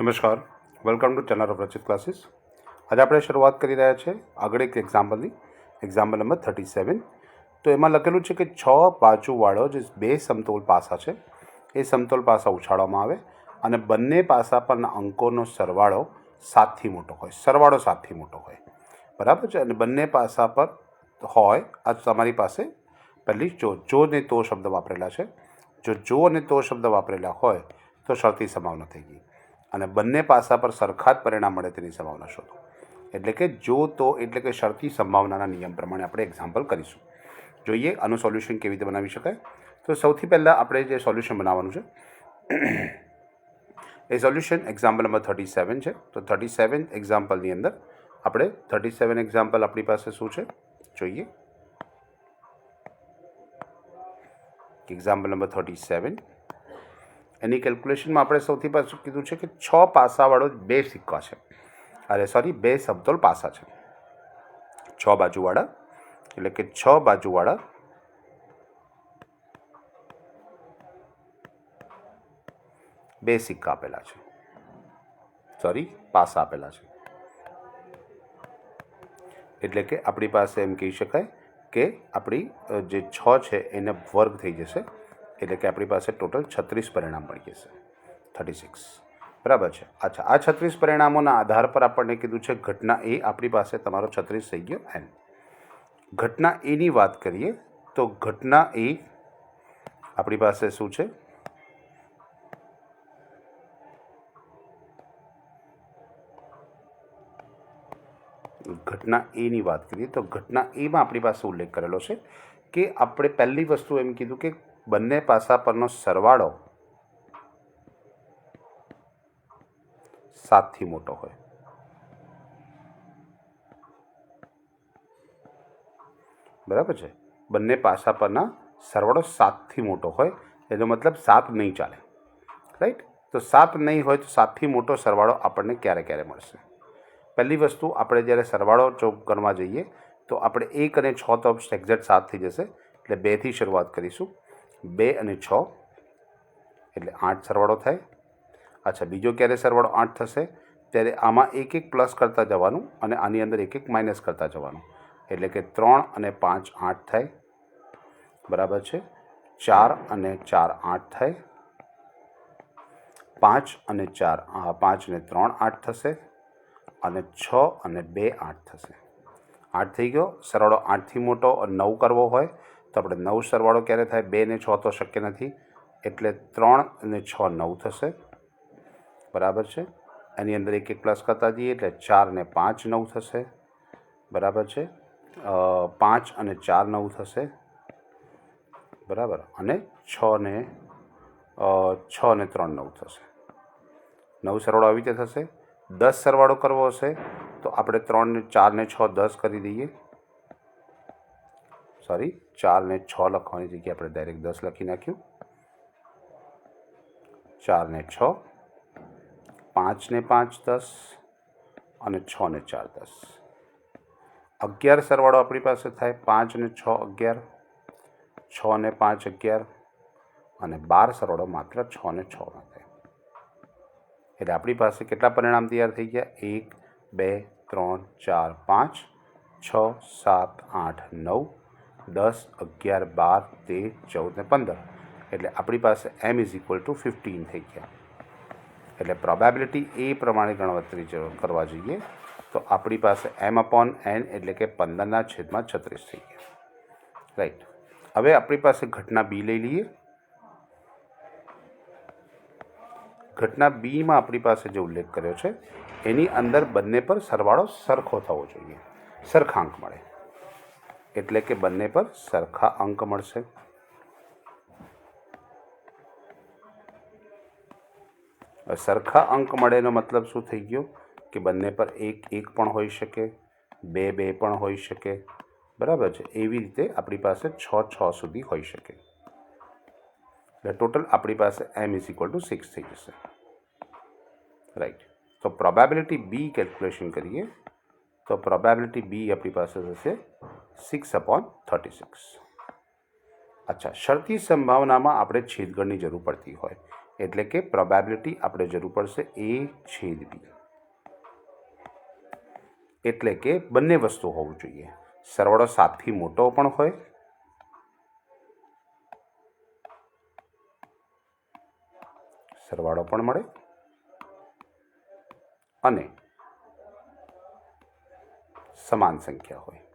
નમસ્કાર. Welcome to channel of Rachit classes આજે આપણે શરૂઆત કરી રહ્યા છે આગળ એક એક્ઝામ્પલની એક્ઝામ્પલ નંબર થર્ટી સેવન તો એમાં લખેલું છે કે છ બાજુવાળો જે બે સમતોલ પાસા છે, એ સમતોલ પાસા ઉછાળવામાં આવે અને બંને પાસા પરના અંકોનો સરવાળો સાતથી મોટો હોય, સરવાળો સાતથી મોટો હોય. બરાબર છે? અને બંને પાસા પર હોય, આ તમારી પાસે પહેલી જો જો ને તો શબ્દ વાપરેલા છે. જો જો અને તો શબ્દ વાપરેલા હોય, તો શરતી સંભાવના થઈ ગઈ. અને બંને પાસા પર સરખા જ પરિણામ મળે તેની સંભાવના શોધો. એટલે કે જો તો એટલે કે શરતી સંભાવનાના નિયમ પ્રમાણે આપણે એક્ઝામ્પલ કરીશું. જોઈએ આનું સોલ્યુશન કેવી રીતે બનાવી શકાય. તો સૌથી પહેલાં આપણે જે સોલ્યુશન બનાવવાનું છે, એ solution example number thirty seven છે. તો થર્ટી સેવન એક્ઝામ્પલની અંદર આપણે થર્ટી સેવન એક્ઝામ્પલ આપણી પાસે શું છે? જોઈએ. એક્ઝામ્પલ નંબર થર્ટી સેવન એની કેલ્ક્યુલેશનમાં આપણે સૌથી પાછું કીધું છે કે છ પાસાવાળો બે સિક્કા છે. અરે સોરી બે સમતોલ પાસા છે. છ બાજુવાળા, એટલે કે છ બાજુવાળા બે સિક્કા આપેલા છે. સોરી પાસા આપેલા છે. એટલે કે આપણી પાસે એમ કહી શકાય કે આપણી જે છ છે એને વર્ગ થઈ જશે. એટલે કે આપણી પાસે ટોટલ છત્રીસ પરિણામ મળી જશે. Thirty six. બરાબર છે? અચ્છા આ છત્રીસ પરિણામોના આધાર પર આપણને કીધું છે ઘટના એ આપણી પાસે તમારો છત્રીસ થઈ ગયો એમ. ઘટના એની વાત કરીએ તો ઘટના એ આપણી પાસે શું છે? ઘટના એની વાત કરીએ તો ઘટના એમાં આપણી પાસે ઉલ્લેખ કરેલો છે કે આપણે પહેલી વસ્તુ એમ કીધું કે બંને પાસા પરનો સરવાળો સાતથી મોટો હોય. બરાબર છે? બંને પાસા પરના સરવાળો સાતથી મોટો હોય, એનો મતલબ સાત નહીં ચાલે. રાઈટ તો સાત નહીં હોય તો સાતથી મોટો સરવાળો આપણને ક્યારે ક્યારે મળશે? પહેલી વસ્તુ, આપણે જ્યારે સરવાળો ચોક ગણવા જઈએ, તો આપણે એક અને છ તો એક્ઝેક્ટ સાત થઈ જશે, એટલે બેથી શરૂઆત કરીશું. બે અને છ, એટલે આઠ સરવાળો થાય. અચ્છા, બીજો ક્યારે સરવાળો આઠ થશે? ત્યારે આમાં એક એક પ્લસ કરતા જવાનું અને આની અંદર એક એક માઇનસ કરતા જવાનું. એટલે કે ત્રણ અને પાંચ આઠ થાય. બરાબર છે? ચાર અને ચાર આઠ થાય. પાંચ અને ચાર પાંચ ને ત્રણ આઠ થશે અને છ અને બે આઠ થશે. આઠ થઈ ગયો. સરવાળો આઠથી મોટો નવ કરવો હોય તો આપણે નવ સરવાળો ક્યારે થાય? બે ને છ તો શક્ય નથી. એટલે ત્રણ અને છ નવ થશે. બરાબર છે? એની અંદર એક એક પ્લસ કરતા જઈએ એટલે ચાર ને પાંચ નવ થશે. બરાબર છે? પાંચ અને ચાર નવ થશે. બરાબર? અને છ ને છ ને ત્રણ નવ થશે. નવ સરવાળો આવી રીતે થશે. દસ સરવાળો કરવો હશે, તો આપણે ત્રણ ને ચાર ને છ દસ કરી દઈએ. સોરી, ચાર ને છ લખવાની જગ્યાએ આપણે ડાયરેક્ટ દસ લખી નાખ્યું. ચાર ને છ, પાંચ ને પાંચ દસ અને છ ને ચાર દસ. અગિયાર સરવાળો આપણી પાસે થાય, પાંચ ને છ અગિયાર, છ ને પાંચ અગિયાર, અને બાર સરવાળો માત્ર છ ને છમાં થાય. એટલે આપણી પાસે કેટલા પરિણામ તૈયાર થઈ ગયા? એક, બે, ત્રણ, ચાર, પાંચ, છ, સાત, આઠ, નવ દસ, અગિયાર, બાર, તેર, ચૌદ ને પંદર. એટલે આપણી પાસે M is equal to fifteen થઈ ગયા. એટલે પ્રોબેબિલિટી એ પ્રમાણે ગણતરી કરવા જોઈએ. તો આપણી પાસે એમ અપોન એન એટલે કે પંદરના છેદમાં છત્રીસ થઈ ગયા. રાઈટ હવે આપણી પાસે ઘટના બી લઈ લઈએ. ઘટના બીમાં આપણી પાસે જે ઉલ્લેખ કર્યો છે, એની અંદર બંને પર સરવાળો સરખો થવો જોઈએ. સરખાંક મળે. એટલે કે બંને પર સરખા અંક મળશે. હવે સરખા અંક મળેનો મતલબ શું થઈ ગયો? કે બંને પર એક એક પણ હોઈ શકે, બે બે પણ હોઈ શકે. બરાબર છે? એવી રીતે આપણી પાસે છ છ સુધી હોઈ શકે. એટલે ટોટલ આપણી પાસે M is equal to six થઈ જશે. રાઈટ તો પ્રોબેબિલિટી બી કેલ્ક્યુલેશન કરીએ, તો પ્રોબેબિલિટી બી આપણી પાસે થશે સિક્સ અપોન થર્ટી સિક્સ અચ્છા, શરતી સંભાવનામાં આપણે છેદગણની જરૂર પડતી હોય. એટલે કે પ્રોબેબિલિટી આપણે જરૂર પડશે એ છેદ બી એટલે કે બંને વસ્તુ હોવું જોઈએ. સરવાળો સાતથી મોટો પણ હોય. સરવાળો પણ મળે. અને સમાન સંખ્યા હોય.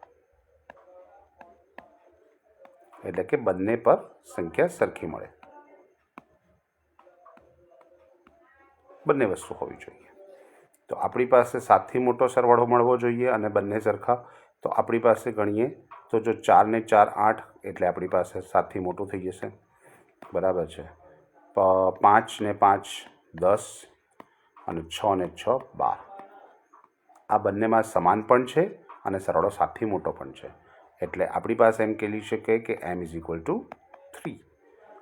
એટલે કે બંને પર સંખ્યા સરખી મળે. બંને વસ્તુ હોવી જોઈએ. તો આપણી પાસે સાતથી મોટો સરવાળો મળવો જોઈએ અને બંને સરખા. તો આપણી પાસે ગણીએ તો જો ચારને ચાર આઠ, એટલે આપણી પાસે સાતથી મોટું થઈ જશે. બરાબર છે. પાંચ ને પાંચ દસ અને છ ને છ બાર. આ બંનેમાં સમાન પણ છે અને સરવાળો સાતથી મોટો પણ છે. એટલે આપણી પાસે એમ કહી શકે કે M is equal to three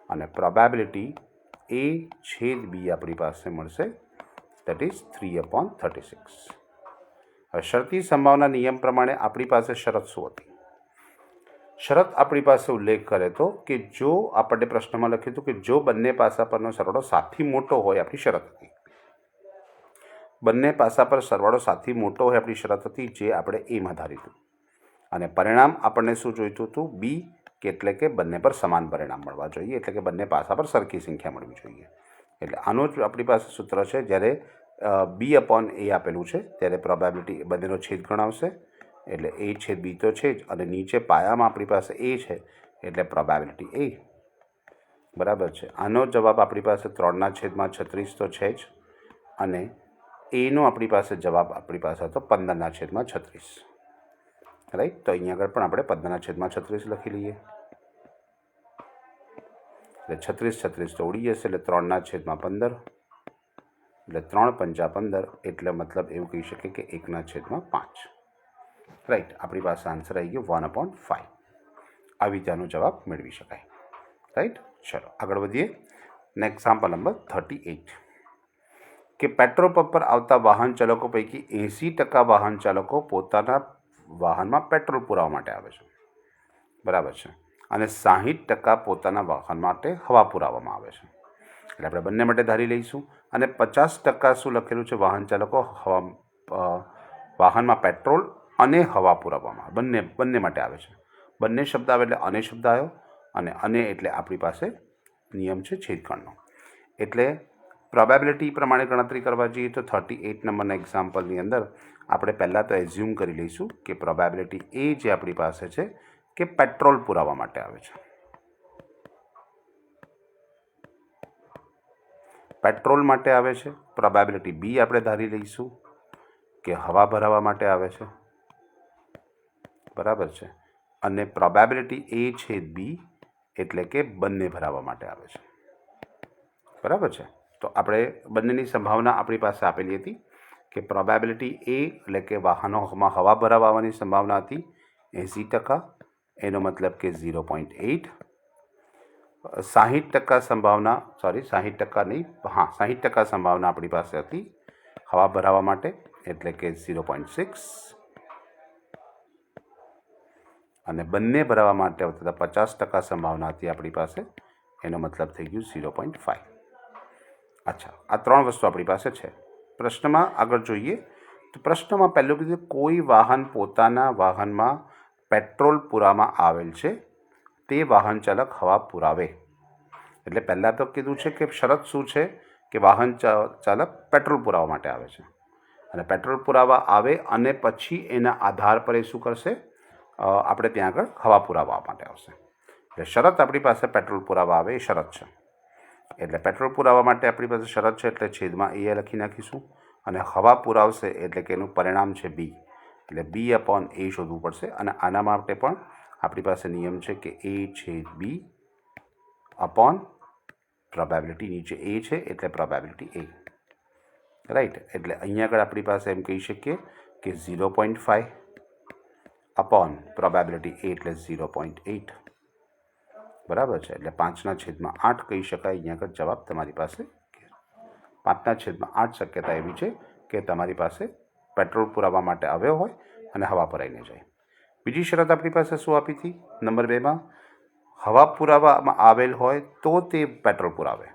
અને પ્રોબેબિલિટી એ છેદ બી આપણી પાસે મળશે that is three upon thirty six હવે શરતી સંભાવના નિયમ પ્રમાણે આપણી પાસે શરત શું હતી? શરત આપણી પાસે ઉલ્લેખ કરે તો કે જો આપણને પ્રશ્નમાં લખ્યું હતું કે જો બંને પાસા પરનો સરવાળો સાતથી મોટો હોય આપણી શરત હતી. બંને પાસા પર સરવાળો સાતથી મોટો હોય આપણી શરત હતી જે આપણે એમાં ધારીતું અને પરિણામ આપણને શું જોઈતું હતું? બી કે એટલે કે બંને પર સમાન પરિણામ મળવા જોઈએ. એટલે કે બંને પાસા પર સરખી સંખ્યા મળવી જોઈએ. એટલે આનું જ આપણી પાસે સૂત્ર છે. જ્યારે બી અપોન એ આપેલું છે, ત્યારે પ્રોબેબિલિટી બંનેનો છેદ ગણાવશે. એટલે એ છેદ બી તો છે જ. અને નીચે પાયામાં આપણી પાસે એ છે, એટલે પ્રોબેબિલિટી એ બરાબર છે. આનો જવાબ આપણી પાસે ત્રણના છેદમાં છત્રીસ તો છે જ. અને એનો આપણી પાસે જવાબ આપણી પાસે હતો પંદરના છેદમાં છત્રીસ. રાઈટ? તો અહીંયા આગળ પણ આપણે પદ્મના છેદમાં છત્રીસ લખી લઈએ. એટલે છત્રીસ છત્રીસ તો ઉડી જશે, એટલે ત્રણના છેદમાં પંદર. એટલે ત્રણ પંચા પંદર, એટલે મતલબ એવું કહી શકીએ કે એકના છેદમાં પાંચ. રાઈટ, આપણી પાસે આન્સર આવી ગયો વન અપોન ફાઇવ આવી ત્યાંનો જવાબ મેળવી શકાય. રાઈટ? ચલો, આગળ વધીએ. ને એક્ઝામ્પલ નંબર થર્ટી એઇટ કે પેટ્રોલ પંપ પર આવતા વાહન ચાલકો પૈકી એંસી ટકા વાહન ચાલકો પોતાના વાહનમાં પેટ્રોલ પુરાવા માટે આવે છે. બરાબર છે. અને સાહીઠ ટકા પોતાના વાહન માટે હવા પુરાવવામાં આવે છે. એટલે આપણે બંને માટે ધારી લઈશું. અને પચાસ ટકા શું લખેલું છે? વાહન ચાલકો હવા વાહનમાં પેટ્રોલ અને હવા પુરાવવામાં બંને બંને માટે આવે છે. બંને શબ્દ આવે એટલે અને શબ્દ આવ્યો. અને અને એટલે આપણી પાસે નિયમ છે છેદખંડનો એટલે પ્રોબેબિલિટી પ્રમાણે ગણતરી કરવા જઈએ તો થર્ટી એઇટ નંબરના એક્ઝામ્પલની અંદર આપણે પહેલાં તો એઝ્યુમ કરી લઈશું કે પ્રોબેબિલિટી એ જે આપણી પાસે છે કે પેટ્રોલ પુરાવા માટે આવે છે. પેટ્રોલ માટે આવે છે પ્રોબેબિલિટી બી આપણે ધારી લઈશું કે હવા ભરાવા માટે આવે છે. બરાબર છે? અને પ્રોબેબિલિટી એ છે બી એટલે કે બંને ભરાવા માટે આવે છે. બરાબર છે? તો આપણે બંનેની સંભાવના આપણી પાસે આપેલી હતી. કે પ્રોબેબિલિટી એ એટલે કે વાહનોમાં હવા ભરાવાની સંભાવના હતી, એંસી ટકા. એનો મતલબ કે ઝીરો પોઈન્ટ એઇટ સાહીઠ ટકા સંભાવના સોરી સાહીઠ ટકા નહીં, હા, સાહીઠ ટકા સંભાવના આપણી પાસે હતી હવા ભરાવા માટે, એટલે કે ઝીરો પોઈન્ટ સિક્સ. અને બંને ભરાવા માટે તથા પચાસ ટકા સંભાવના હતી આપણી પાસે, એનો મતલબ થઈ ગયું ઝીરો પોઈન્ટ ફાઇવ અચ્છા, આ ત્રણ વસ્તુ આપણી પાસે છે. પ્રશ્નમાં આગળ જોઈએ તો પ્રશ્નમાં પહેલું કીધું કોઈ વાહન પોતાના વાહનમાં પેટ્રોલ પુરાવામાં આવેલ છે, તે વાહન ચાલક હવા પુરાવે. એટલે પહેલાં તો કીધું છે કે શરત શું છે કે વાહન ચાલક પેટ્રોલ પુરાવા માટે આવે છે. અને પેટ્રોલ પુરાવા આવે અને પછી એના આધાર પર એ શું કરશે? આપણે ત્યાં આગળ હવા પુરાવા માટે આવશે. એટલે શરત આપણી પાસે પેટ્રોલ પુરાવા આવે એ શરત છે. એટલે પેટ્રોલ પુરાવા માટે આપણી પાસે શરત છે એટલે છેદમાં એ લખી નાખીશું. અને હવા પુરાવશે એટલે કે એનું પરિણામ છે બી. એટલે બી અપોન એ શોધવું પડશે. અને આના માટે પણ આપણી પાસે નિયમ છે કે એ છેદ બી અપોન પ્રોબેબિલિટી નીચે એ છે એટલે પ્રોબેબિલિટી એ. રાઈટ? એટલે અહીંયા આગળ આપણી પાસે એમ કહી શકીએ કે zero point five upon probability A એટલે ઝીરો પોઈન્ટ એઇટ બરાબર છે. એટલે પાંચના છેદમાં આઠ કહી શકાય. અહીંયા આગળ જવાબ તમારી પાસે પાંચના છેદમાં આઠ શક્યતા એવી છે કે તમારી પાસે પેટ્રોલ પુરાવા માટે આવ્યો હોય અને હવા ભરાઈને જાય. બીજી શરત આપણી પાસે શું આપી હતી? નંબર બેમાં, હવા પુરાવામાં આવેલ હોય તો તે પેટ્રોલ પુરાવે.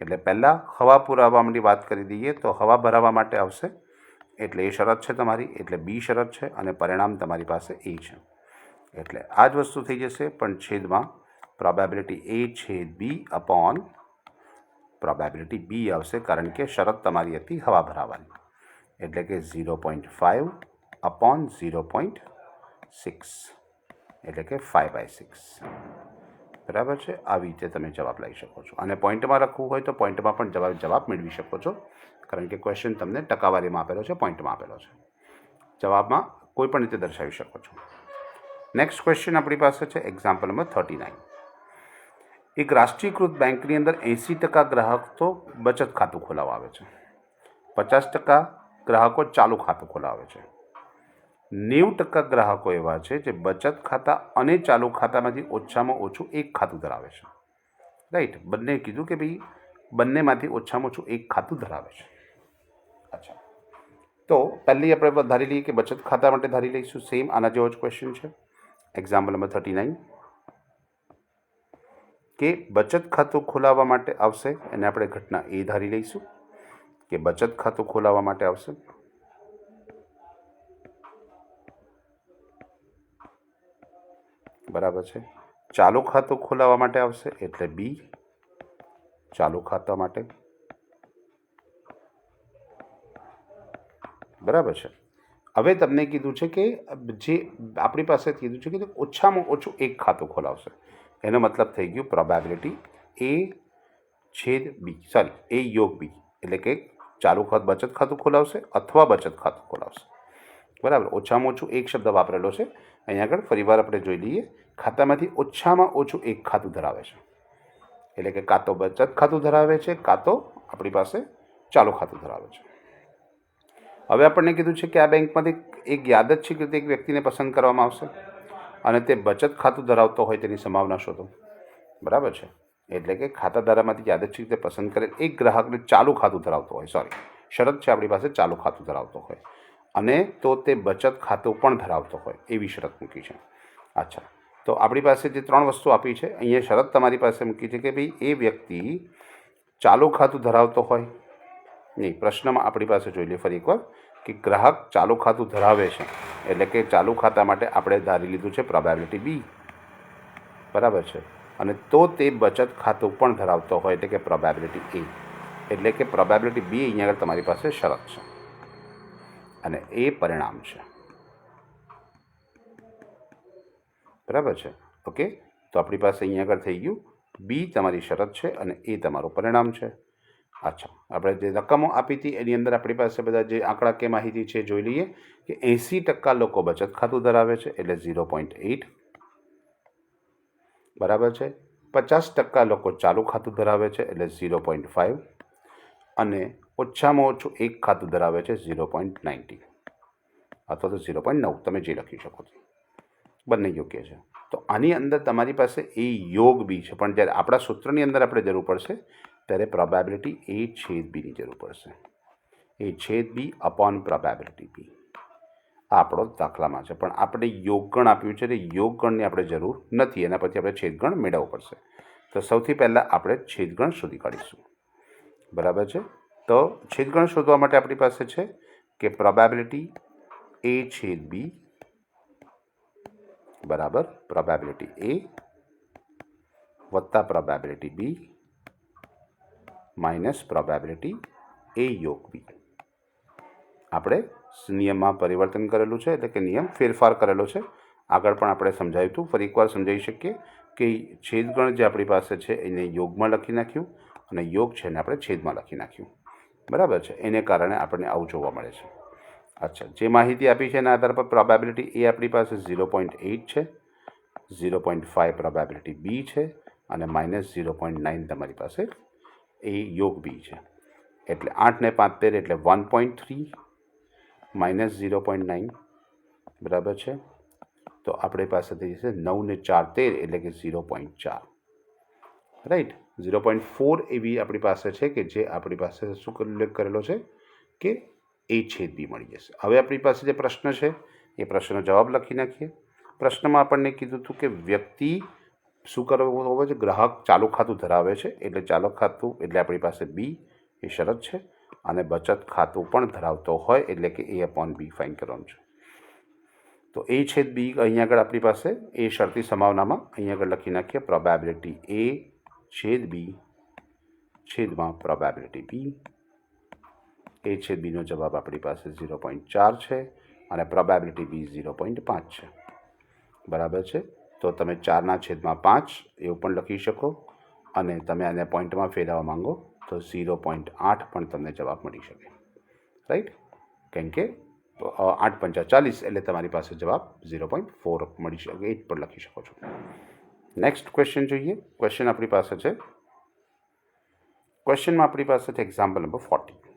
એટલે પહેલાં હવા પુરાવાની વાત કરી દઈએ તો હવા ભરાવા માટે આવશે. એટલે એ શરત છે તમારી, એટલે બી શરત છે અને પરિણામ તમારી પાસે એ છે. એટલે આ જ વસ્તુ થઈ જશે, પણ છેદમાં પ્રોબેબિલિટી એ છેદ બી અપોન પ્રોબેબિલિટી બી આવશે કારણ કે શરત તમારી હતી હવા ભરાવાની. એટલે કે zero point five upon zero point six એટલે કે ફાઇવ બાય સિક્સ બરાબર છે? આવી રીતે તમે જવાબ લઈ શકો છો. અને પોઈન્ટમાં લખવું હોય તો પોઈન્ટમાં પણ જવાબ જવાબ મેળવી શકો છો. કારણ કે ક્વેશ્ચન તમને ટકાવારીમાં આપેલો છે, પોઈન્ટમાં આપેલો છે. જવાબમાં કોઈ પણ રીતે દર્શાવી શકો છો. નેક્સ્ટ ક્વેશ્ચન આપણી પાસે છે એક્ઝામ્પલ નંબર થર્ટી નાઇન એક રાષ્ટ્રીયકૃત બેંકની અંદર એંસી ટકા ગ્રાહક તો બચત ખાતું ખોલાવવા આવે છે. પચાસ ટકા ગ્રાહકો ચાલુ ખાતું ખોલાવે છે. નેવું ટકા ગ્રાહકો એવા છે જે બચત ખાતા અને ચાલુ ખાતામાંથી ઓછામાં ઓછું એક ખાતું ધરાવે છે. રાઈટ, બંને કીધું કે ભાઈ બંનેમાંથી ઓછામાં ઓછું એક ખાતું ધરાવે છે. અચ્છા. તો પહેલી આપણે ધારી લઈએ કે બચત ખાતા માટે ધારી લઈશું. સેમ આના જેવો જ ક્વેશ્ચન છે. એક્ઝામ્પલ નંબર થર્ટી નાઇન કે બચત ખાતું ખોલાવવા માટે આવશે? એને આપણે ઘટના એ ધારી લઈશું કે બચત ખાતું ખોલાવવા માટે આવશે. બરાબર છે. ચાલુ ખાતું ખોલાવવા માટે આવશે એટલે બી ચાલુ ખાતા માટે. બરાબર છે. હવે તમને કીધું છે કે જે આપણી પાસે કીધું છે કે ઓછામાં ઓછું એક ખાતું ખોલાવશે. એનો મતલબ થઈ ગયું પ્રોબેબિલિટી એ છેદ બી સોરી એ યોગ બી એટલે કે ચાલુ ખાત બચત ખાતું ખોલાવશે અથવા બચત ખાતું ખોલાવશે. બરાબર? ઓછામાં ઓછું એક શબ્દ વાપરેલો છે. અહીંયા આગળ ફરીવાર આપણે જોઈ લઈએ. ખાતામાંથી ઓછામાં ઓછું એક ખાતું ધરાવે છે. એટલે કે કાં તો બચત ખાતું ધરાવે છે, કાં તો આપણી પાસે ચાલુ ખાતું ધરાવે છે. હવે આપણને કીધું છે કે આ બેંકમાંથી એક યાદ જ છે કે એક વ્યક્તિને પસંદ કરવામાં આવશે. અને તે બચત ખાતું ધરાવતો હોય તેની સંભાવના શોધો. બરાબર છે? એટલે કે ખાતાધારામાંથી યાદ જ છે કે તે પસંદ કરે એક ગ્રાહકને ચાલુ ખાતું ધરાવતો હોય. સોરી શરત છે આપણી પાસે ચાલુ ખાતું ધરાવતો હોય. અને તો તે બચત ખાતું પણ ધરાવતો હોય. એવી શરત મૂકી છે. અચ્છા. તો આપણી પાસે જે ત્રણ વસ્તુ આપી છે, અહીંયા શરત તમારી પાસે મૂકી છે કે ભાઈ એ વ્યક્તિ ચાલુ ખાતું ધરાવતો હોય. નહીં, પ્રશ્નમાં આપણી પાસે જોઈ લઈએ ફરી એકવાર. કે ગ્રાહક ચાલુ ખાતું ધરાવે છે, એટલે કે ચાલુ ખાતા માટે આપણે ધારી લીધું છે પ્રોબેબિલિટી બી બરાબર છે? અને તો તે બચત ખાતું પણ ધરાવતો હોય, એટલે કે પ્રોબેબિલિટી એ એટલે કે પ્રોબેબિલિટી બી અહીંયા આગળ તમારી પાસે શરત છે. અને એ પરિણામ છે. બરાબર છે? ઓકે? તો આપણી પાસે અહીંયા આગળ થઈ ગયું. બી તમારી શરત છે અને એ તમારું પરિણામ છે. અચ્છા. આપણે જે રકમો આપી હતી, એની અંદર આપણી પાસે બધા જે આંકડાકીય માહિતી છે, જોઈ લઈએ કે એંસી ટકા લોકો બચત ખાતું ધરાવે છે, એટલે ઝીરો પોઈન્ટ એઇટ બરાબર છે? પચાસ ટકા લોકો ચાલુ ખાતું ધરાવે છે, એટલે ઝીરો પોઈન્ટ ફાઇવ અને ઓછામાં ઓછું એક ખાતું ધરાવે છે, ઝીરો પોઈન્ટ નાઇન્ટી. અથવા તો ઝીરો પોઈન્ટ નવ, તમે જે લખી શકો છો. બંને યોગ્ય છે. તો આની અંદર તમારી પાસે એ યોગ બી છે, પણ જ્યારે આપણા સૂત્રની અંદર આપણે જરૂર પડશે ત્યારે પ્રોબેબિલિટી એ છેદ બીની જરૂર પડશે. એ છેદ બી અપોન પ્રોબેબિલિટી બી આપણો દાખલામાં છે. પણ આપણે યોગગણ આપ્યું છે એટલે યોગગણની આપણે જરૂર નથી. એના પછી આપણે છેદગણ મેળવવો પડશે. તો સૌથી પહેલાં આપણે છેદગણ શોધી કાઢીશું. બરાબર છે? તો છેદગણ શોધવા માટે આપણી પાસે છે કે પ્રોબેબિલિટી એ છેદ બી બરાબર? પ્રોબેબિલિટી એ વત્તા probability B minus probability A યોગ બી આપણે નિયમમાં પરિવર્તન કરેલું છે એટલે કે નિયમ ફેરફાર કરેલો છે. આગળ પણ આપણે સમજાવ્યું હતું. ફરી એકવાર સમજાવી શકીએ કે છેદગણ જે આપણી પાસે છે એને યોગમાં લખી નાખ્યું અને યોગ છે એને આપણે છેદમાં લખી નાખ્યું. બરાબર છે? એને કારણે આપણને આવું જોવા મળે છે. અચ્છા, જે માહિતી આપી છે એના આધાર પર પ્રોબેબિલિટી એ આપણી પાસે ઝીરો પોઈન્ટ એઇટ છે zero point five probability B છે અને માઇનસ ઝીરો પોઈન્ટ નાઇન તમારી પાસે એ યોગ બી છે. એટલે આઠને પાંતેર એટલે one point three minus zero point nine. બરાબર છે? તો આપણી પાસે થઈ જશે નવ ને ચાર તેર એટલે કે ઝીરો પોઈન્ટ ચાર. રાઈટ? ઝીરો પોઈન્ટ ફોર એવી આપણી પાસે છે કે જે આપણી પાસે શું ઉલ્લેખ કરેલો છે કે એ છેદ બી મળી જશે. હવે આપણી પાસે જે પ્રશ્ન છે, એ પ્રશ્નનો જવાબ લખી નાખીએ. પ્રશ્નમાં આપણને કીધું હતું કે વ્યક્તિ શું કરવું હોય છે? ગ્રાહક ચાલુ ખાતું ધરાવે છે. એટલે ચાલુ ખાતું, એટલે આપણી પાસે બી એ શરત છે. અને બચત ખાતું પણ ધરાવતો હોય, એટલે કે એ અપોન બી ફાઇન કરવાનું છે. તો એ છેદ બી અહીંયા આગળ આપણી પાસે એ શરતી સંભાવનામાં અહીંયા આગળ લખી નાખીએ. પ્રોબેબિલિટી એ છેદ બી છેદમાં પ્રોબેબિલિટી બી એ છેદ બીનો જવાબ આપણી પાસે ઝીરો પોઈન્ટ ચાર છે અને પ્રોબેબિલિટી બી ઝીરો પોઈન્ટ પાંચ છે. બરાબર છે? તો તમે ચારના છેદમાં પાંચ એવું પણ લખી શકો અને તમે આને પોઈન્ટમાં ફેરવવા માંગો તો ઝીરો પોઈન્ટ આઠ પણ તમને જવાબ મળી શકે. રાઈટ કેમ કે આઠ પંચા ચાલીસ એટલે તમારી પાસે જવાબ ઝીરો પોઈન્ટ ફોર મળી શકે, એટ પણ લખી શકો છો. નેક્સ્ટ ક્વેશ્ચન જોઈએ. ક્વેશ્ચન આપણી પાસે છે. ક્વેશ્ચનમાં આપણી પાસે છે એક્ઝામ્પલ નંબર ફોર્ટી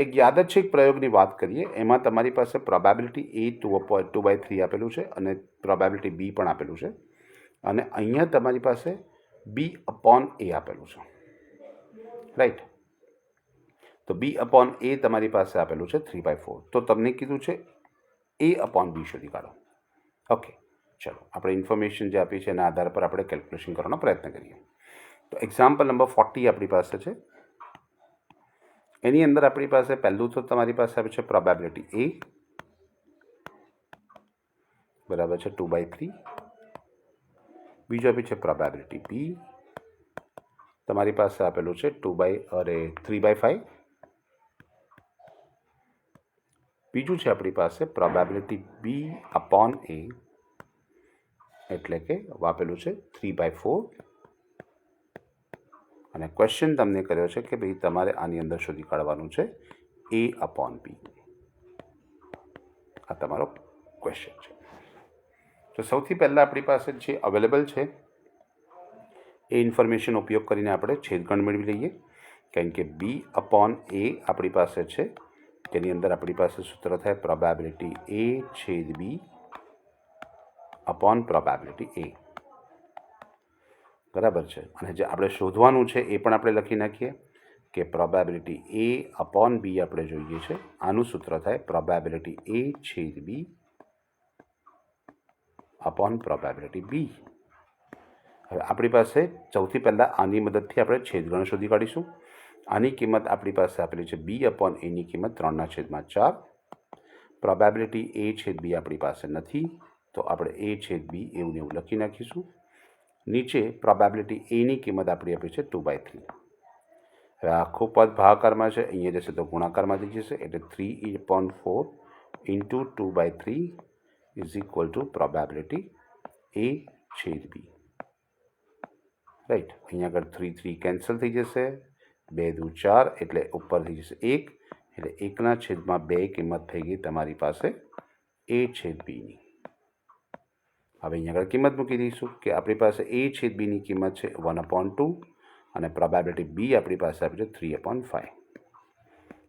એક યાદચ્છિક પ્રયોગની વાત કરીએ, એમાં તમારી પાસે probability A two two by three આપેલું છે અને પ્રોબેબિલિટી બી પણ આપેલું છે. અને અહીંયા તમારી પાસે બી અપોન એ આપેલું છે. રાઈટ તો બી અપોન એ તમારી પાસે આપેલું છે થ્રી બાય ફોર તો તમને કીધું છે એ અપોન બી શોધી કાઢો. ઓકે ચલો, આપણે ઇન્ફોર્મેશન જે આપી છે એના આધાર પર આપણે કેલ્ક્યુલેશન કરવાનો પ્રયત્ન કરીએ. તો એક્ઝામ્પલ નંબર ફોર્ટી આપણી પાસે છે. એની અંદર આપણી પાસે પહેલું તો તમારી પાસે આવે છે પ્રોબેબિલિટી એ બરાબર છે ટુ બાય થ્રી બીજું આપી છે પ્રોબેબિલિટી બી તમારી પાસે આપેલું છે ટુ બાય અરે થ્રી બાય ફાઈવ બીજું છે આપણી પાસે પ્રોબેબિલિટી બી અપોન એ એટલે કે આપેલું છે થ્રી બાય ફોર અને ક્વેશ્ચન તમને કર્યો છે કે ભાઈ તમારે આની અંદર શોધી કાઢવાનું છે એ અપોન બી આ તમારો ક્વેશ્ચન છે. તો સૌથી પહેલાં આપણી પાસે જે અવેલેબલ છે, એ ઇન્ફોર્મેશન ઉપયોગ કરીને આપણે છેદગણ મેળવી લઈએ. કારણ કે બી અપોન એ આપણી પાસે છે. તેની અંદર આપણી પાસે સૂત્ર થાય પ્રોબેબિલિટી એ છેદ બી અપોન પ્રોબેબિલિટી એ બરાબર છે. અને જે આપણે શોધવાનું છે એ પણ આપણે લખી નાખીએ કે પ્રોબેબિલિટી એ અપોન બી આપણે જોઈએ છે. આનું સૂત્ર થાય પ્રોબેબિલિટી એ છેદ બી અપોન પ્રોબેબિલિટી બી હવે આપણી પાસે સૌથી પહેલાં આની મદદથી આપણે છેદગણ શોધી કાઢીશું. આની કિંમત આપણી પાસે આપેલી છે બી અપોન એની કિંમત ત્રણના છેદમાં ચાર. પ્રોબેબિલિટી એ છેદ બી આપણી પાસે નથી. તો આપણે એ છેદ બી એવું ને એવું લખી નાખીશું. નીચે પ્રોબેબિલિટી એની કિંમત આપણી આપી છે ટુ બાય થ્રી હવે આખું પદ ભાગાકારમાં છે, અહીંયા જશે તો ગુણાકારમાં થઈ જશે, એટલે three point four into two by three is equal to probability A છેદ બી રાઈટ અહીંયા આગળ થ્રી થ્રી કેન્સલ થઈ જશે, બે દુ ચાર, એટલે ઉપર થઈ જશે એક, એટલે એકના છેદમાં બે કિંમત થઈ ગઈ તમારી પાસે એ છેદ બીની હવે અહીંયા આગળ કિંમત મૂકી દઈશું કે આપણી પાસે એ છેદ બીની કિંમત છે વન અપોન ટુ અને પ્રોબેબિલિટી બી આપણી પાસે આપી છે થ્રી અપોન ફાઈવ.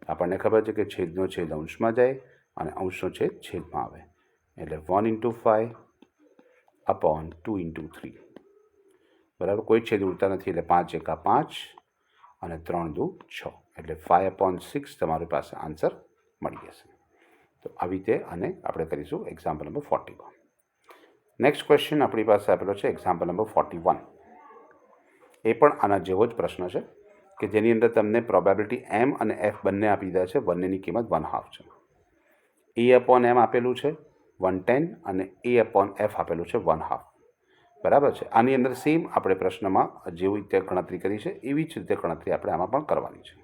આપણને ખબર છે કે છેદનો છેદ અંશમાં જાય અને અંશનો છેદ છેદમાં આવે. એટલે one into five upon two into three. બરાબર? કોઈ છેદ ઉડતા નથી એટલે પાંચ એકા પાંચ અને ત્રણ દુ છ. એટલે ફાઈવ અપોન સિક્સ તમારી પાસે આન્સર મળી જશે. તો આવી રીતે અને આપણે કરીશું example number forty one. Next question આપણી પાસે આપેલો છે એક્ઝામ્પલ નંબર ફોર્ટી વન એ પણ આના જેવો જ પ્રશ્ન છે કે જેની અંદર તમને પ્રોબેબિલિટી એમ અને એફ બંને આપી દીધા છે, બંનેની કિંમત વન હાફ છે. એ અપોન એમ આપેલું છે વન ટેન અને એ અપોન એફ આપેલું છે વન હાફ બરાબર છે? આની અંદર સેમ આપણે પ્રશ્નમાં જેવી રીતે ગણતરી કરી છે, એવી જ રીતે ગણતરી આપણે આમાં પણ કરવાની છે.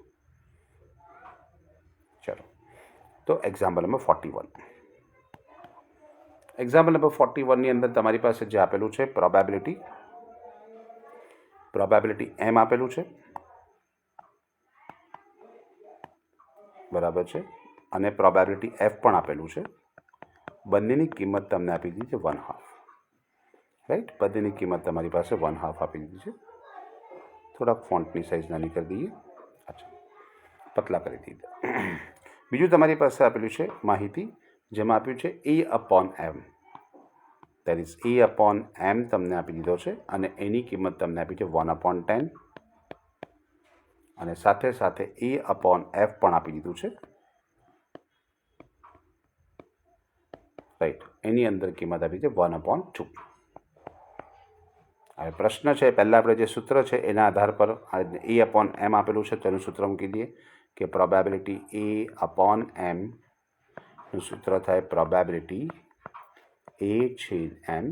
ચલો. તો example number forty one example number forty વનની અંદર તમારી પાસે જે આપેલું છે પ્રોબેબિલિટી પ્રોબેબિલિટી એમ આપેલું છે. બરાબર છે. અને પ્રોબેબિલિટી એફ પણ આપેલું છે. બંનેની કિંમત તમને આપી દીધી છે વન હાફ રાઈટ બંનેની કિંમત તમારી પાસે વન હાફ આપી દીધી છે. થોડાક ફોન્ટની સાઇઝ નાની કરી દઈએ. અચ્છા. પતલા કરી દીધા. બીજું તમારી પાસે આપેલું છે માહિતી. જેમાં આપ્યું છે A upon M that is A upon M તમને આપી દીધો છે અને એની કિંમત તમને આપી છે વન અપોન ટેન અને સાથે સાથે એ અપોન એફ પણ આપી દીધું છે. રાઈટ એની અંદર કિંમત આપી છે વન અપોન ટુ હવે પ્રશ્ન છે, પહેલાં આપણે જે સૂત્ર છે, એના આધાર પર એ અપોન એમ આપેલું છે, તેનું સૂત્ર મૂકી દઈએ કે પ્રોબેબિલિટી એ અપોન એમ નું સૂત્ર થાય પ્રોબેબિલિટી એ છેદ M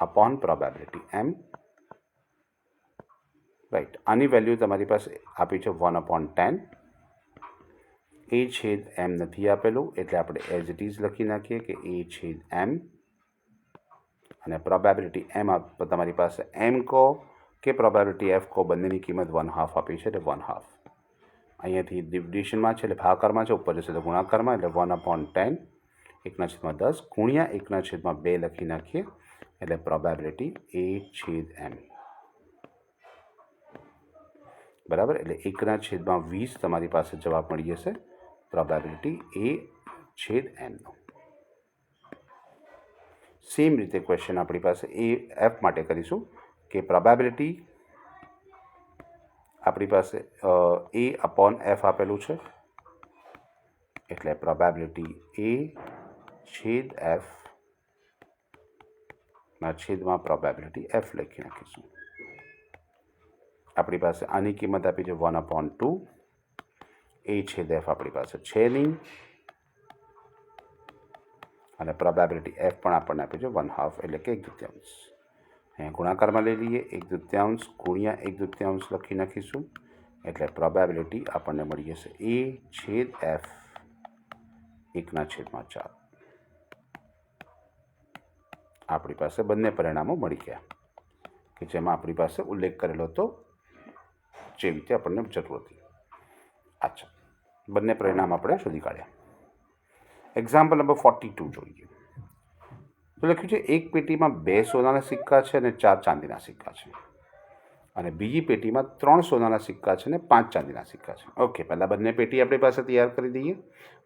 upon probability M right આની વેલ્યુ તમારી પાસે આપી છે વન અપોન ટેન એ છેદ એમ નથી આપેલું એટલે આપણે એઝ ઇટ ઇઝ લખી નાખીએ કે એ છેદ એમ અને પ્રોબેબિલિટી એમ આપ તમારી પાસે એમ કહો કે પ્રોબેબિલિટી એફ કહો બંનેની કિંમત વન હાફ આપી છે એટલે વન હાફ અહીંયાથી ડિવિઝનમાં છે એટલે ભાકારમાં છે, ઉપર જશે તો ગુણાકારમાં, એટલે વન અપોન ટેન એકના છેદમાં દસ, ગુણ્યા એકના છેદમાં બે લખી નાખીએ, એટલે પ્રોબેબિલિટી એ છેદ એમ બરાબર? એટલે એકના છેદમાં વીસ તમારી પાસે જવાબ મળી જશે પ્રોબેબિલિટી એ છેદ એમનો સેમ રીતે ક્વેશ્ચન આપણી પાસે એ એફ માટે કરીશું, કે પ્રોબેબિલિટી આપણી પાસે એ અપોન એફ આપેલું છે. એટલે પ્રોબેબિલિટી એ છેદ એફ ના છેદમાં પ્રોબેબિલિટી એફ લખી નાખીશું. આપણી પાસે આની કિંમત આપી છે વન અપોન ટુ એ છેદ એફ આપણી પાસે છે નહીં. અને પ્રોબેબિલિટી એફ પણ આપણને આપી છે વન હાફ એટલે કે એક દૃત્યાંશ અહીંયા ગુણાકારમાં લઈ લઈએ એક દૃત્યાંશ ગુણ્યા એક દૃત્યાંશ લખી નાખીશું એટલે પ્રોબેબિલિટી આપણને મળી જશે એ છેદ એફ એકના છેદમાં ચાર આપણી પાસે બંને પરિણામો મળી ગયા કે જેમાં આપણી પાસે ઉલ્લેખ કરેલો હતો જે રીતે આપણને જરૂર હતી અચ્છા બંને પરિણામ આપણે શોધી કાઢ્યા એક્ઝામ્પલ નંબર ફોર્ટી ટુ જોઈએ તો લખ્યું છે, એક પેટીમાં બે સોનાના સિક્કા છે અને ચાર ચાંદીના સિક્કા છે. અને બીજી પેટીમાં ત્રણ સોનાના સિક્કા છે અને પાંચ ચાંદીના સિક્કા છે. ઓકે, પહેલાં બંને પેટી આપણી પાસે તૈયાર કરી દઈએ.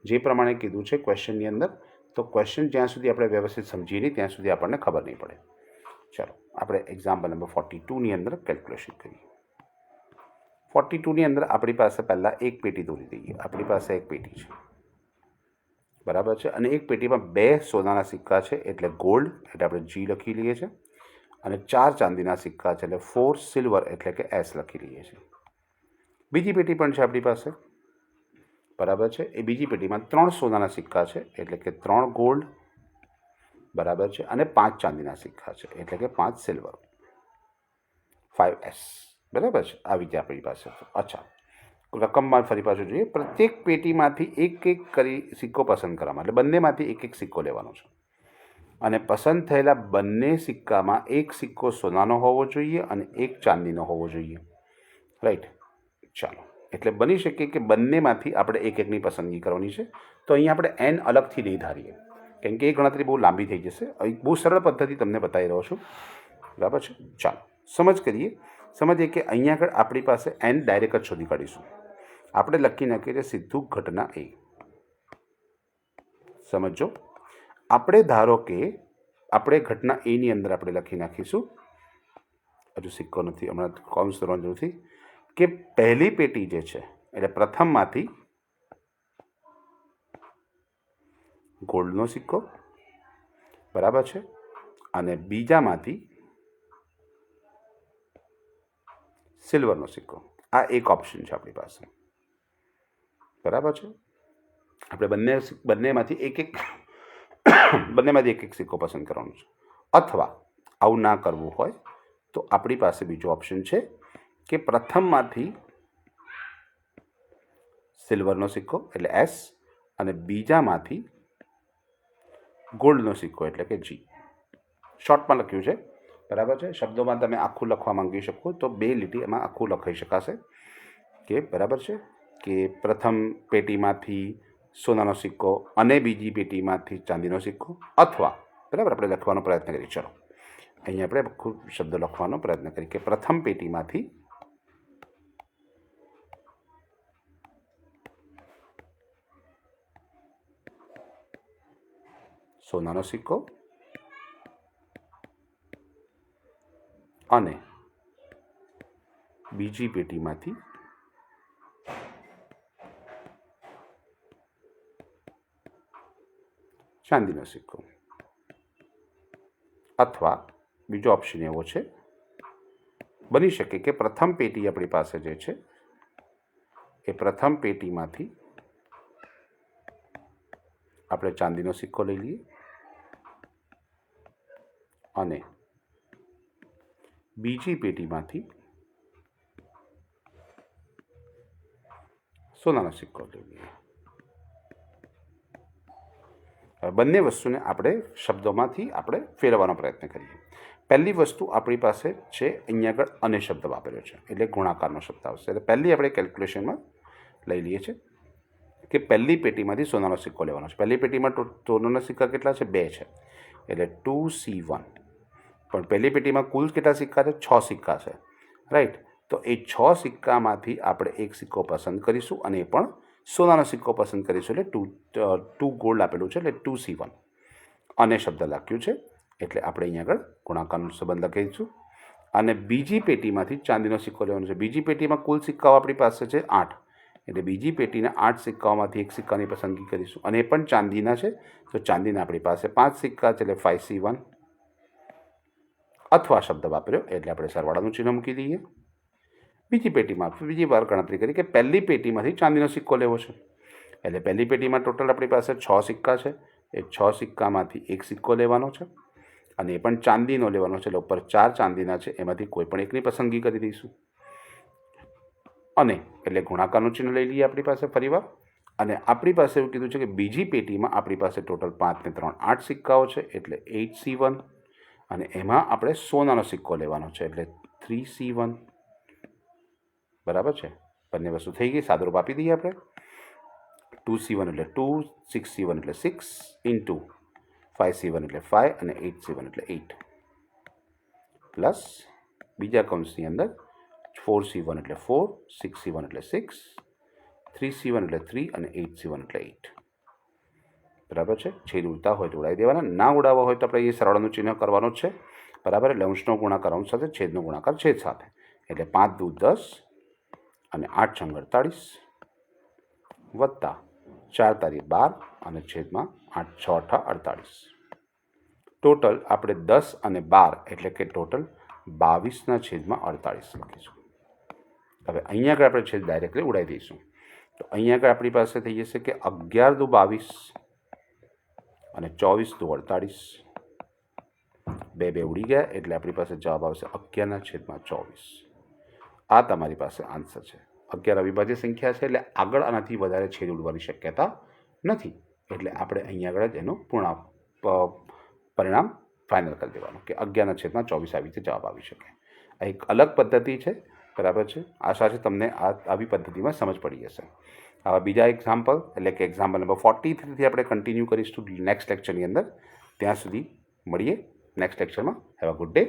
જે પ્રમાણે કીધું છે ક્વેશ્ચનની અંદર, તો ક્વેશ્ચન જ્યાં સુધી આપણે વ્યવસ્થિત સમજીએ નહીં, ત્યાં સુધી આપણને ખબર નહીં પડે. ચાલો, આપણે એક્ઝામ્પલ નંબર ફોર્ટી ટુની અંદર કેલ્ક્યુલેશન કરીએ. ફોર્ટી ટુની અંદર આપણી પાસે પહેલાં એક પેટી દોરી દઈએ. આપણી પાસે એક પેટી છે. બરાબર છે અને એક પેટીમાં બે સોનાના સિક્કા છે, એટલે ગોલ્ડ, એટલે આપણે જી લખી લઈએ છીએ. અને ચાર ચાંદીના સિક્કા છે, એટલે ફોર સિલ્વર એટલે કે એસ લખી લઈએ છીએ. બીજી પેટી પણ છે આપણી પાસે. બરાબર છે? એ બીજી પેટીમાં ત્રણ સોનાના સિક્કા છે, એટલે કે ત્રણ ગોલ્ડ. બરાબર છે? અને પાંચ ચાંદીના સિક્કા છે, એટલે કે પાંચ સિલ્વર ફાઇવ એસ બરાબર છે? આવી રીતે આપણી પાસે. અચ્છા. રકમમાં ફરી પાછું જોઈએ. પ્રત્યેક પેટીમાંથી એક એક કરી સિક્કો પસંદ કરવામાં એટલે બંનેમાંથી એક એક સિક્કો લેવાનો છે. અને પસંદ થયેલા બંને સિક્કામાં એક સિક્કો સોનાનો હોવો જોઈએ અને એક ચાંદીનો હોવો જોઈએ. રાઈટ? ચાલો. એટલે બની શકે કે બંનેમાંથી આપણે એક એકની પસંદગી કરવાની છે. તો અહીં આપણે એન અલગથી નહીં ધારીએ. કેમ કે એ ગણતરી બહુ લાંબી થઈ જશે. બહુ સરળ પદ્ધતિ તમને બતાવી રહ્યો છું. બરાબર છે? ચાલો. સમજ કરીએ. સમજીએ કે અહીંયા આગળ આપણી પાસે એન ડાયરેક્ટ જ શોધી કાઢીશું. આપણે લખી નાખીએ છીએ સીધું ઘટના એ સમજો? આપણે ધારો કે આપણે ઘટના એની અંદર આપણે લખી નાખીશું. હજુ સિક્કો નથી, હમણાં કૌંસ દરવાનું જરૂર કે પહેલી પેટી જે છે, એટલે પ્રથમમાંથી ગોલ્ડનો સિક્કો, બરાબર છે? અને બીજામાંથી સિલ્વરનો સિક્કો. આ એક ઓપ્શન છે આપણી પાસે. બરાબર છે? આપણે બંને બંનેમાંથી એક એક, બંનેમાંથી એક એક સિક્કો પસંદ કરવાનો છે. અથવા આવું ના કરવું હોય તો આપણી પાસે બીજો ઓપ્શન છે કે પ્રથમમાંથી સિલ્વરનો સિક્કો, એટલે એસ, અને બીજામાંથી ગોલ્ડનો સિક્કો, એટલે કે જી. શોર્ટમાં લખ્યું છે. બરાબર છે? શબ્દોમાં તમે આખું લખવા માંગી શકો તો બે લીટી એમાં આખું લખાઈ શકાશે. કે બરાબર છે? કે પ્રથમ પેટીમાંથી સોનાનો સિક્કો અને બીજી પેટીમાંથી ચાંદીનો સિક્કો અથવા, બરાબર, આપણે લખવાનો પ્રયત્ન કરીએ. ચલો અહીં આપણે ખૂબ શબ્દ લખવાનો પ્રયત્ન કરીએ કે પ્રથમ પેટીમાંથી સોનાનો સિક્કો અને બીજી પેટીમાંથી ચાંદીનો સિક્કો. અથવા બીજો ઓપ્શન એવો છે, બની શકે કે પ્રથમ પેટી આપણી પાસે જે છે, એ પ્રથમ પેટીમાંથી આપણે ચાંદીનો સિક્કો લઈ લઈએ અને બીજી પેટીમાંથી સોનાનો સિક્કો લઈ લઈએ. બંને વસ્તુને આપણે શબ્દોમાંથી આપણે ફેરવવાનો પ્રયત્ન કરીએ. પહેલી વસ્તુ આપણી પાસે છે, અહીંયા આગળ અને શબ્દ વાપર્યો છે, એટલે ગુણાકારનો શબ્દ આવશે. એટલે પહેલી આપણે કેલ્ક્યુલેશનમાં લઈ લઈએ છીએ કે પહેલી પેટીમાંથી સોનાનો સિક્કો લેવાનો છે. પહેલી પેટીમાં સોનાના સિક્કા કેટલા છે? બે છે. એટલે ટુ સી વન. પણ પહેલી પેટીમાં કુલ કેટલા સિક્કા છે? છ સિક્કા છે. રાઈટ? તો એ છ સિક્કામાંથી આપણે એક સિક્કો પસંદ કરીશું અને એ પણ સોનાનો સિક્કો પસંદ કરીશું એટલે ટુ ટુ ગોલ્ડ આપેલું છે. એટલે ટુ સી વન. અને શબ્દ લખ્યું છે. એટલે આપણે અહીંયા આગળ ગુણાકારનો સંબંધ લખીશું. અને બીજી પેટીમાંથી ચાંદીનો સિક્કો લેવાનો છે. બીજી પેટીમાં કુલ સિક્કાઓ આપણી પાસે છે આઠ. એટલે બીજી પેટીના આઠ સિક્કાઓમાંથી એક સિક્કાની પસંદગી કરીશું. અને એ પણ ચાંદીના છે. તો ચાંદીના આપણી પાસે પાંચ સિક્કા છે. એટલે ફાઇવ સી વન. અથવા શબ્દ વાપર્યો. એટલે આપણે સરવાળાનું ચિહ્ન મૂકી દઈએ. બીજી પેટીમાં, બીજી વાર ગણતરી કરી કે પહેલી પેટીમાંથી ચાંદીનો સિક્કો લેવો છે. એટલે પહેલી પેટીમાં ટોટલ આપણી પાસે છ સિક્કા છે. એ છ સિક્કામાંથી એક સિક્કો લેવાનો છે અને એ પણ ચાંદીનો લેવાનો છે. એટલે ઉપર ચાર ચાંદીના છે. એમાંથી કોઈ પણ એકની પસંદગી કરી દઈશું. અને એટલે ગુણાકારનું ચિહ્ન લઈ લઈએ આપણી પાસે ફરીવાર. અને આપણી પાસે એવું કીધું છે કે બીજી પેટીમાં આપણી પાસે ટોટલ પાંચ ને ત્રણ આઠ સિક્કાઓ છે. એટલે એઇટ સી વન. અને એમાં આપણે સોનાનો સિક્કો લેવાનો છે. એટલે થ્રી સી વન. બરાબર છે? બંને વસ્તુ થઈ ગઈ સાદુરૂપ આપી દઈએ આપણે. ટુ સી વન એટલે ટુ, સિક્સ સી વન એટલે six, into five C one એટલે ફાઇવ અને એઇટ સી વન એટલે એઇટ પ્લસ બીજા કૌંસની અંદર ફોર સી વન એટલે ફોર, સિક્સ સી વન એટલે સિક્સ, થ્રી સી વન એટલે થ્રી અને એઇટ સી વન એટલે એઇટ બરાબર છે? છેદ ઉડતા હોય તો ઉડાવી દેવાના. ના ઉડાવવા હોય તો આપણે એ સરળનું ચિહ્ન કરવાનું છે. બરાબર? એટલે અંશનો ગુણાકાર અંશ સાથે, છેદનો ગુણાકાર છેદ સાથે. એટલે પાંચ દૂધ દસ અને આઠ છંગ અડતાળીસ વત્તા ચાર તારીખ બાર અને છેદમાં આઠ છ અઠા અડતાળીસ. ટોટલ આપણે દસ અને બાર એટલે કે ટોટલ બાવીસના છેદમાં અડતાળીસ લખીશું. હવે અહીંયા આગળ આપણે છેદ ડાયરેક્ટલી ઉડાવી દઈશું. તો અહીંયા આગળ આપણી પાસે થઈ જશે કે અગિયાર દુ બાવીસ અને ચોવીસ દુ અડતાળીસ. બે બે ઉડી ગયા એટલે આપણી પાસે જવાબ આવશે અગિયારના છેદમાં ચોવીસ. આ તમારી પાસે આન્સર છે. અગિયાર અવિભાજ્ય સંખ્યા છે એટલે આગળ આનાથી વધારે છેદ ઉડવાની શક્યતા નથી. એટલે આપણે અહીંયા આગળ જ એનું પૂર્ણ પરિણામ ફાઇનલ કરી દેવાનું કે અગિયારના છેદમાં ચોવીસ આવી રીતે જવાબ આવી શકે. આ એક અલગ પદ્ધતિ છે, બરાબર છે? આશા છે તમને આ, આવી પદ્ધતિમાં સમજ પડી જશે હવે બીજા એક્ઝામ્પલ એટલે કે એક્ઝામ્પલ નંબર ફોર્ટી થ્રીથી આપણે કન્ટિન્યુ કરીશું નેક્સ્ટ લેક્ચરની અંદર. ત્યાં સુધી મળીએ. નેક્સ્ટ લેક્ચરમાં હેવ અ ગુડ ડે